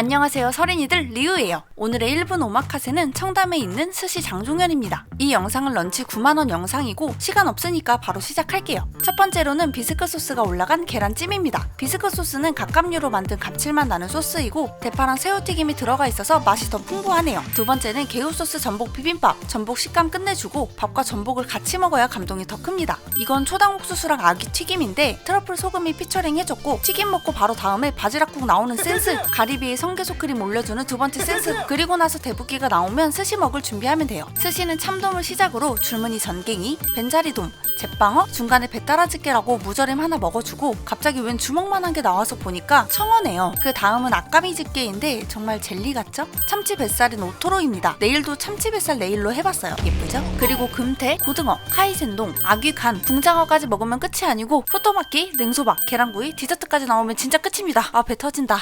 안녕하세요 서린이들 리우예요. 오늘의 1분 오마카세는 청담에 있는 스시 장종현입니다. 이 영상은 런치 9만원 영상이고 시간 없으니까 바로 시작할게요. 첫 번째로는 비스크 소스가 올라간 계란찜입니다. 비스크 소스는 갑각류로 만든 감칠맛 나는 소스이고 대파랑 새우튀김이 들어가 있어서 맛이 더 풍부하네요. 두 번째는 개우 소스 전복 비빔밥. 전복 식감 끝내주고 밥과 전복을 같이 먹어야 감동이 더 큽니다. 이건 초당 옥수수랑 아기 튀김인데 트러플 소금이 피처링 해줬고 튀김 먹고 바로 다음에 바지락국 나오는 센스 가리비에 성 게소 크림 올려주는 두 번째 센스. 그리고 나서 대붓기가 나오면 스시 먹을 준비하면 돼요. 스시는 참돔을 시작으로 줄무늬 전갱이 벤자리돔 제빵어 중간에 배따라집게라고 무절임 하나 먹어주고 갑자기 웬 주먹만한 게 나와서 보니까 청어네요. 그 다음은 아까미 집게인데 정말 젤리 같죠? 참치 뱃살은 오토로입니다. 내일도 참치 뱃살 내일로 해봤어요. 예쁘죠? 그리고 금태 고등어 카이센동 아귀 간 붕장어까지 먹으면 끝이 아니고 포토마키 냉소박 계란구이 디저트까지 나오면 진짜 끝입니다. 아 배 터진다